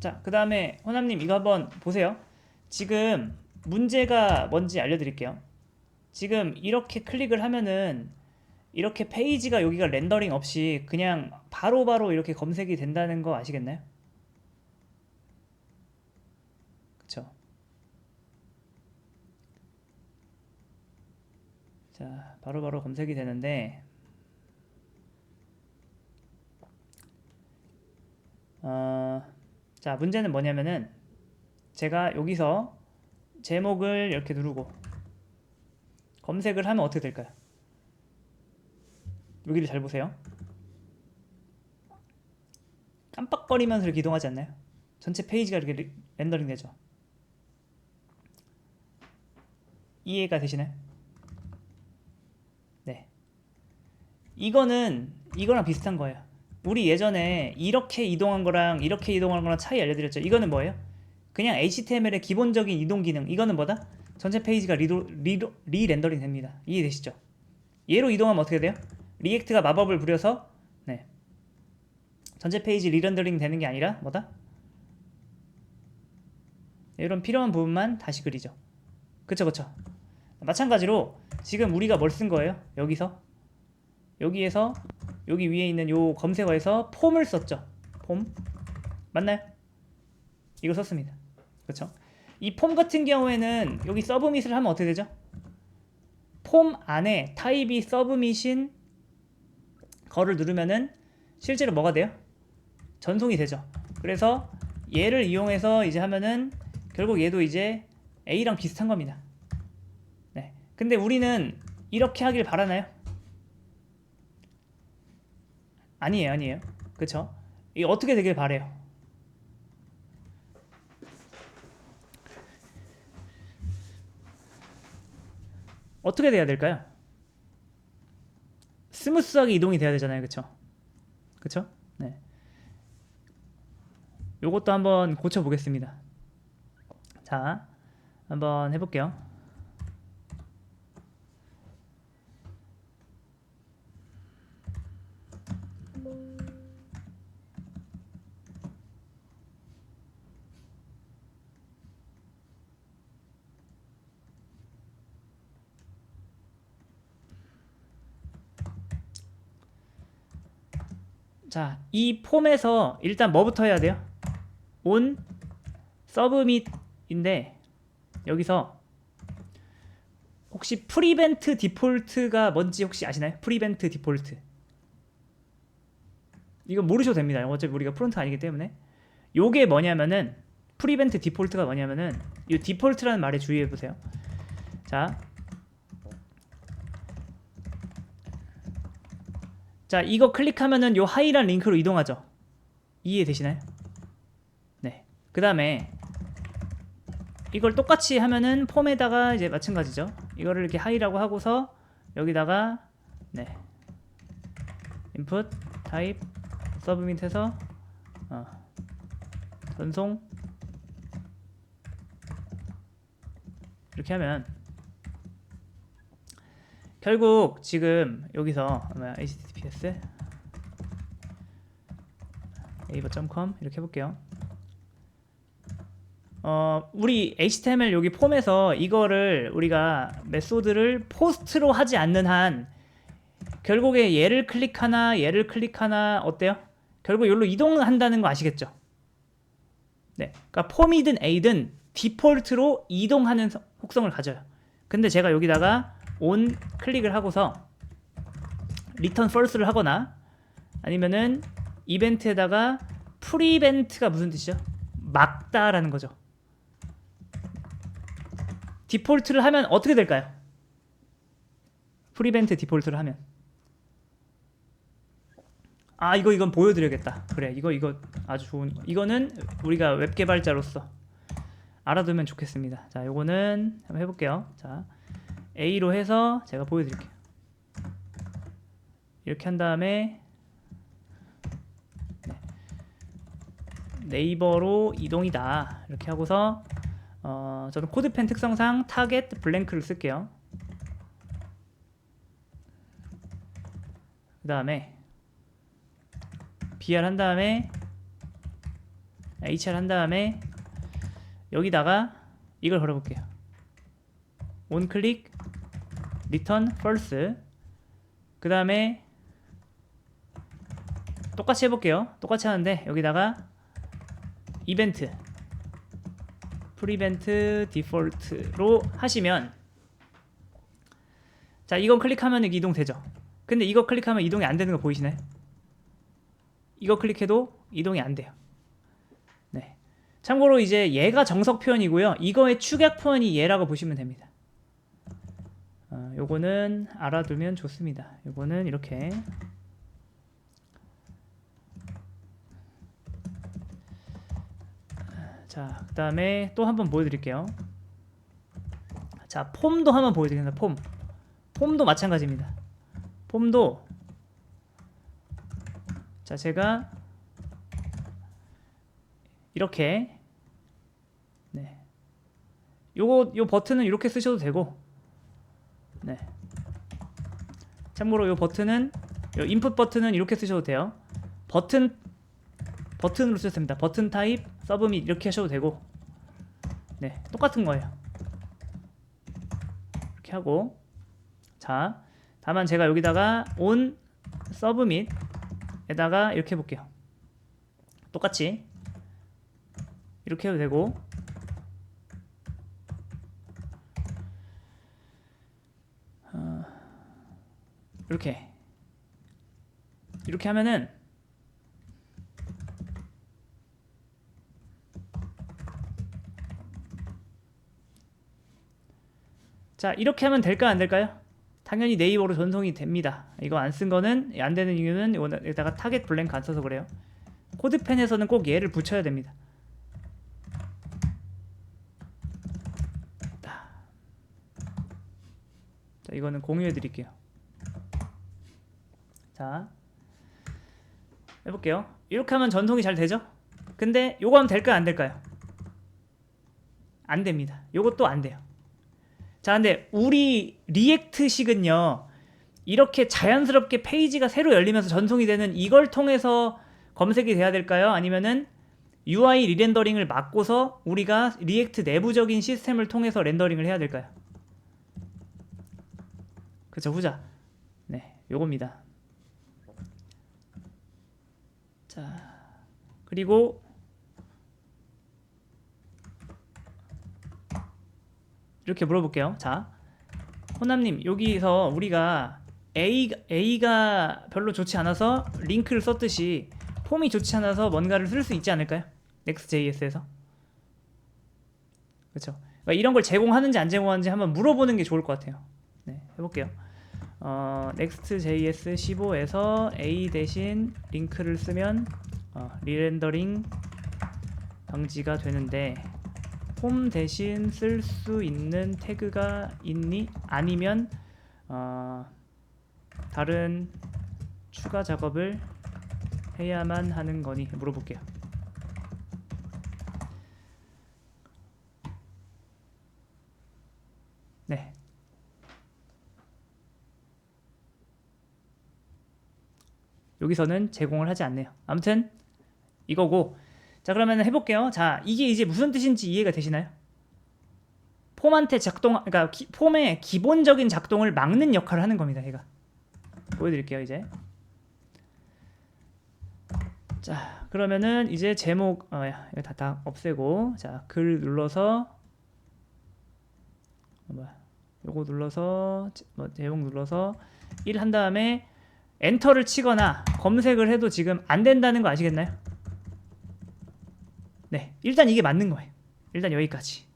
자, 그 다음에 호남님 이거 한번 보세요. 지금 문제가 뭔지 알려드릴게요. 지금 이렇게 클릭을 하면은 이렇게 페이지가 여기가 렌더링 없이 그냥 바로바로 이렇게 검색이 된다는 거 아시겠나요? 그쵸? 자, 바로바로 검색이 되는데 어, 자, 문제는 뭐냐면은 제가 여기서 제목을 이렇게 누르고 검색을 하면 어떻게 될까요? 여기를 잘 보세요. 깜빡거리면서 이렇게 이동하지 않나요? 전체 페이지가 이렇게 리- 렌더링 되죠. 이해가 되시나요? 네. 이거는 이거랑 비슷한 거예요. 우리 예전에 이렇게 이동한 거랑 이렇게 이동한 거랑 차이 알려드렸죠. 이거는 뭐예요? 그냥 HTML의 기본적인 이동 기능. 이거는 뭐다? 전체 페이지가 리도, 리도, 리렌더링 됩니다. 이해되시죠? 얘로 이동하면 어떻게 돼요? 리액트가 마법을 부려서 네. 전체 페이지 리렌더링 되는 게 아니라 뭐다? 이런 필요한 부분만 다시 그리죠. 그쵸 그쵸. 마찬가지로 지금 우리가 뭘 쓴 거예요? 여기서 여기에서 여기 위에 있는 요 검색어에서 폼을 썼죠. 폼 맞나요? 이거 썼습니다. 그렇죠? 이 폼 같은 경우에는 여기 서브밋을 하면 어떻게 되죠? 폼 안에 타입이 서브밋인 거를 누르면은 실제로 뭐가 돼요? 전송이 되죠. 그래서 얘를 이용해서 이제 하면은 결국 얘도 이제 A랑 비슷한 겁니다. 네. 근데 우리는 이렇게 하길 바라나요? 아니에요, 아니에요. 그쵸? 이게 어떻게 되길 바래요? 어떻게 돼야 될까요? 스무스하게 이동이 돼야 되잖아요, 그쵸? 그쵸? 네. 요것도 한번 고쳐 보겠습니다. 자, 한번 해볼게요. 자, 이 폼에서 일단 뭐부터 해야 돼요? 온 서브 밋인데 여기서 혹시 프리벤트 디폴트가 뭔지 혹시 아시나요? 프리벤트 디폴트. 이거 모르셔도 됩니다. 어차피 우리가 프론트 아니기 때문에. 요게 뭐냐면은 프리벤트 디폴트가 뭐냐면은 이 디폴트라는 말에 주의해 보세요. 자, 자, 이거 클릭하면은 요 하이란 링크로 이동하죠. 이해되시나요? 네. 그 다음에 이걸 똑같이 하면은 폼에다가 이제 마찬가지죠. 이거를 이렇게 하이라고 하고서 여기다가 네. 인풋 타입 서브밋해서 어. 전송 이렇게 하면 결국 지금 여기서 뭐야, https naver.com 이렇게 해볼게요. 어, 우리 HTML 여기 폼에서 이거를 우리가 메소드를 포스트로 하지 않는 한 결국에 얘를 클릭하나 얘를 클릭하나 어때요? 결국 여기로 이동한다는 거 아시겠죠? 네, 그러니까 폼이든 A든 디폴트로 이동하는 서- 속성을 가져요. 근데 제가 여기다가 on 클릭을 하고서 return false를 하거나 아니면은 이벤트에다가 프리벤트가 무슨 뜻이죠? 막다라는 거죠. 디폴트를 하면 어떻게 될까요? 프리벤트 디폴트를 하면 아 이거 이건 보여드려야겠다 그래 이거 이거 아주 좋은 이거는 우리가 웹 개발자로서 알아두면 좋겠습니다 자 요거는 한번 해볼게요 자 A로 해서 제가 보여드릴게요 이렇게 한 다음에 네. 네이버로 이동이다 이렇게 하고서 어, 저는 코드펜 특성상 타겟 블랭크를 쓸게요 그 다음에 BR 한 다음에 hr 한 다음에 여기다가 이걸 걸어볼게요. on 클릭 return false 그 다음에 똑같이 해볼게요. 똑같이 하는데 여기다가 이벤트 프리벤트 디폴트로 하시면 자 이건 클릭하면 이동 되죠. 근데 이거 클릭하면 이동이 안 되는 거 보이시나요? 이거 클릭해도 이동이 안 돼요. 네. 참고로 이제 얘가 정석 표현이고요. 이거의 축약 표현이 얘라고 보시면 됩니다. 어, 요거는 알아두면 좋습니다. 요거는 이렇게 자, 그 다음에 또 한번 보여드릴게요. 자, 폼도 한번 보여드리겠습니다. 폼. 폼도 마찬가지입니다. 폼도 자, 제가 이렇게 네. 요거 요 버튼은 이렇게 쓰셔도 되고 네. 참고로 요 버튼은 요 인풋 버튼은 이렇게 쓰셔도 돼요. 버튼 버튼으로 쓰셨습니다. 버튼 타입 서브밋 이렇게 하셔도 되고. 네 똑같은 거예요. 이렇게 하고. 자 다만 제가 여기다가 on 서브밋에다가 이렇게 해볼게요. 똑같이. 이렇게 해도 되고. 어, 이렇게. 이렇게 하면은 자 이렇게 하면 될까 안 될까요? 당연히 네이버로 전송이 됩니다. 이거 안 쓴 거는 안 되는 이유는 여기다가 타겟 블랭크 안 써서 그래요. 코드펜에서는 꼭 얘를 붙여야 됩니다. 자 이거는 공유해 드릴게요. 자 해볼게요. 이렇게 하면 전송이 잘 되죠? 근데 요거 하면 될까요 안 될까요? 안 됩니다. 요것도 안 돼요. 자, 근데 우리 리액트식은요. 이렇게 자연스럽게 페이지가 새로 열리면서 전송이 되는 이걸 통해서 검색이 돼야 될까요? 아니면은 UI 리렌더링을 막고서 우리가 리액트 내부적인 시스템을 통해서 렌더링을 해야 될까요? 그쵸, 후자. 네, 요겁니다. 자, 그리고 이렇게 물어볼게요. 자, 호남님 여기서 우리가 A A가 별로 좋지 않아서 링크를 썼듯이 폼이 좋지 않아서 뭔가를 쓸 수 있지 않을까요? Next.js에서 그렇죠. 그러니까 이런 걸 제공하는지 안 제공하는지 한번 물어보는 게 좋을 것 같아요. 네, 해볼게요. 어, Next.js 15에서 A 대신 링크를 쓰면 어, 리렌더링 방지가 되는데 폼 대신 쓸 수 있는 태그가 있니? 아니면 어, 다른 추가 작업을 해야만 하는 거니 물어볼게요. 네. 여기서는 제공을 하지 않네요. 아무튼 이거고 자 그러면 해볼게요. 자 이게 이제 무슨 뜻인지 이해가 되시나요? 폼한테 작동, 그러니까 기, 폼의 기본적인 작동을 막는 역할을 하는 겁니다. 얘가 보여드릴게요. 이제 자 그러면은 이제 제목 어, 야, 이거 다, 다 없애고 자 글 눌러서 어, 뭐야 요거 눌러서 뭐 제목 눌러서 1 한 다음에 엔터를 치거나 검색을 해도 지금 안 된다는 거 아시겠나요? 네, 일단 이게 맞는 거예요. 일단 여기까지.